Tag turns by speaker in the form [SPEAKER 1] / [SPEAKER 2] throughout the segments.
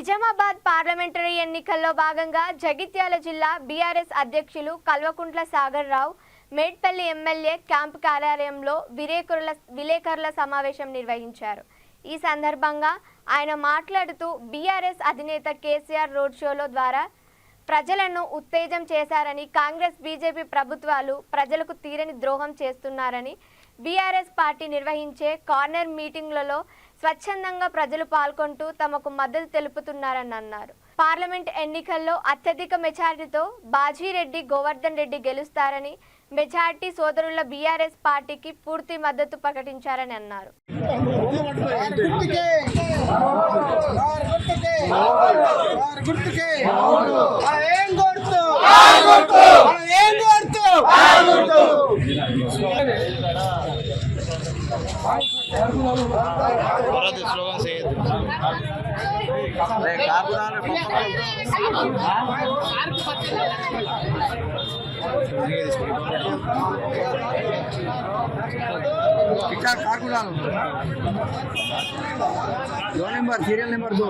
[SPEAKER 1] Nizamabad parliamentary ఎన్నికల్లో భాగంగా జగిత్యాల జిల్లా బీఆర్ఎస్ అధ్యక్షులు కల్వకుంట్ల సాగర్ రావు మేడ్పల్లి ఎమ్మెల్యే క్యాంపు కార్యాలయంలో విలేకరుల విలేకరుల సమావేశం నిర్వహించారు. ఈ సందర్భంగా ఆయన మాట్లాడుతూ బీఆర్ఎస్ అధినేత కేసీఆర్ రోడ్ షోలో ద్వారా ప్రజలను ఉత్తేజం చేశారని కాంగ్రెస్ బీజేపీ ప్రభుత్వాలు ప్రజలకు తీరని ద్రోహం చేస్తున్నారని బీఆర్ఎస్ పార్టీ నిర్వహించే కార్నర్ మీటింగ్లలో స్వచ్ఛందంగా ప్రజలు పాల్గొంటూ తమకు మద్దతు తెలుపుతున్నారని అన్నారు. పార్లమెంట్ ఎన్నికల్లో అత్యధిక మెజారిటీతో బాజీరెడ్డి గోవర్ధన్ రెడ్డి గెలుస్తారని మెజార్టీ సోదరుల బీఆర్ఎస్ పార్టీకి పూర్తి మద్దతు ప్రకటించారని అన్నారు.
[SPEAKER 2] గుర్తుకే!
[SPEAKER 3] ఇక్కడ కాకుడాలు దో నెంబర్ సీరియల్ నెంబర్ దో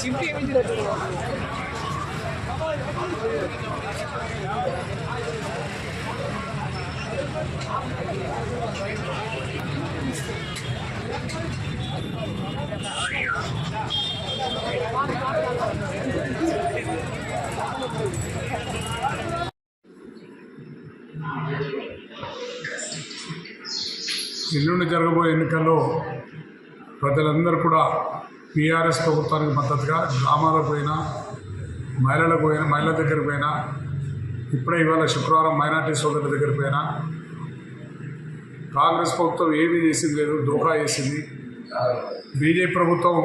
[SPEAKER 3] சிம்பி அமைஞ்சிருக்கிறது
[SPEAKER 4] ఎల్లుండి జరగబోయే ఎన్నికల్లో ప్రజలందరూ కూడా టీఆర్ఎస్ ప్రభుత్వానికి మద్దతుగా గ్రామాలకు పోయినా మహిళలకు పోయినా మహిళల దగ్గరికి పోయినా ఇప్పుడే ఇవాళ శుక్రవారం మైనార్టీ సోదరుల దగ్గరికి పోయినా కాంగ్రెస్ ప్రభుత్వం ఏమీ చేసింది లేదు దోకా చేసింది. బీజేపీ ప్రభుత్వం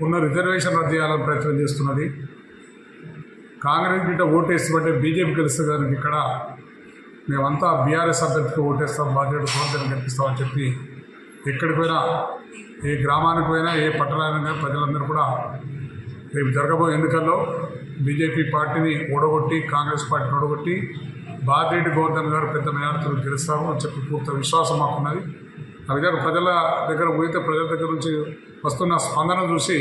[SPEAKER 4] ఉన్న రిజర్వేషన్ రద్దు చేయాలని ప్రయత్నం చేస్తున్నది. కాంగ్రెస్ గిట్ట ఓటేస్తుంటే బీజేపీ గెలుస్తుంది దానికి ఇక్కడ. మేమంతా బీఆర్ఎస్ అభ్యర్థికి ఓటేస్తాం బాధ్యత కోరికలు కల్పిస్తామని చెప్పి ఎక్కడికి పోయినా ఏ గ్రామానికి పోయినా ఏ పట్టణానికి ప్రజలందరూ కూడా రేపు జరగబోయే ఎన్నికల్లో బీజేపీ పార్టీని ఓడగొట్టి కాంగ్రెస్ పార్టీని ఓడగొట్టి బాధిరెడ్డి గోవర్ధన్ గారు పెద్ద మేయార్తలు గెలుస్తాము అని చెప్పి పూర్తి విశ్వాసం మాకున్నది. ఆ విధంగా ప్రజల దగ్గర పోయితే ప్రజల దగ్గర నుంచి వస్తున్న స్పందన చూసి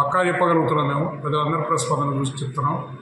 [SPEAKER 4] పక్కా చెప్పగలుగుతున్నాం మేము. ప్రజలందరూ ప్రతిస్పందన చూసి చెప్తున్నాం.